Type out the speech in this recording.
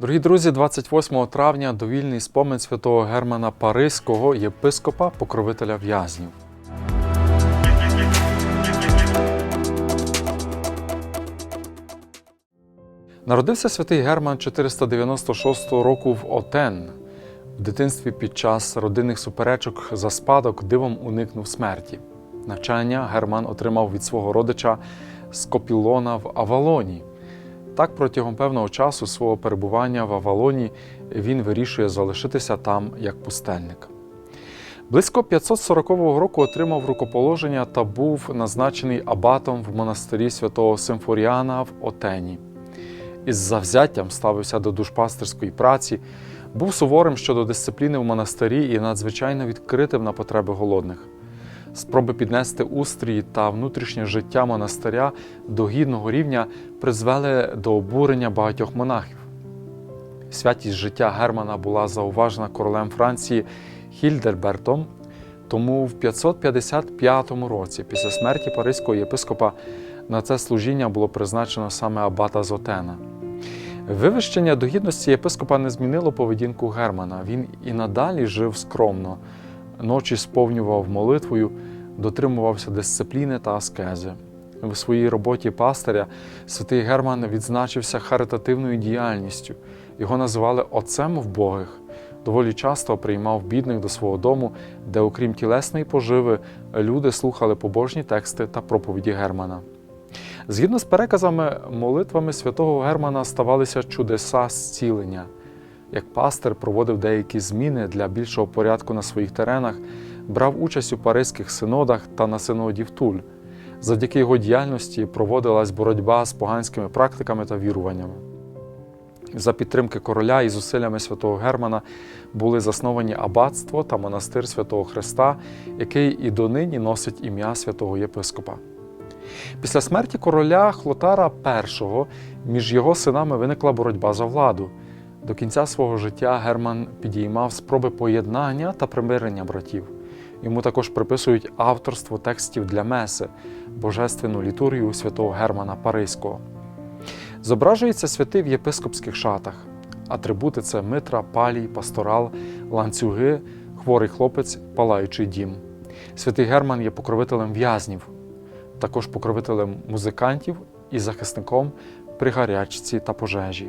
Дорогі друзі, 28 травня довільний спомин святого Германа Паризького, єпископа, покровителя в'язнів. Народився святий Герман 496 року в Отен. В дитинстві під час родинних суперечок за спадок дивом уникнув смерті. Навчання Герман отримав від свого родича Скопілона в Авалоні. Так, протягом певного часу свого перебування в Авалоні він вирішує залишитися там як пустельник. Близько 540 року отримав рукоположення та був назначений абатом в монастирі святого Симфоріана в Отені. Із завзяттям ставився до душпастерської праці, був суворим щодо дисципліни в монастирі і надзвичайно відкритим на потреби голодних. Спроби піднести устрій та внутрішнє життя монастиря до гідного рівня призвели до обурення багатьох монахів. Святість життя Германа була зауважена королем Франції Хільдербертом, тому в 555 році, після смерті паризького єпископа, на це служіння було призначено саме абата Зотена. Вивищення до гідності єпископа не змінило поведінку Германа. Він і надалі жив скромно, ночі сповнював молитвою, дотримувався дисципліни та аскези. В своїй роботі пастиря святий Герман відзначився харитативною діяльністю. Його називали отцем вбогих. Доволі часто приймав бідних до свого дому, де, окрім тілесної поживи, люди слухали побожні тексти та проповіді Германа. Згідно з переказами, молитвами святого Германа ставалися чудеса зцілення. Як пастир проводив деякі зміни для більшого порядку на своїх теренах, брав участь у паризьких синодах та на синоді в Туль. Завдяки його діяльності проводилась боротьба з поганськими практиками та віруваннями. За підтримки короля і зусиллями святого Германа були засновані аббатство та монастир святого Христа, який і донині носить ім'я святого єпископа. Після смерті короля Хлотара І між його синами виникла боротьба за владу. До кінця свого життя Герман підіймав спроби поєднання та примирення братів. Йому також приписують авторство текстів для меси, божественну літургію святого Германа Паризького. Зображується святий в єпископських шатах. Атрибути це митра, палій, пасторал, ланцюги, хворий хлопець, палаючий дім. Святий Герман є покровителем в'язнів, також покровителем музикантів і захисником при гарячці та пожежі.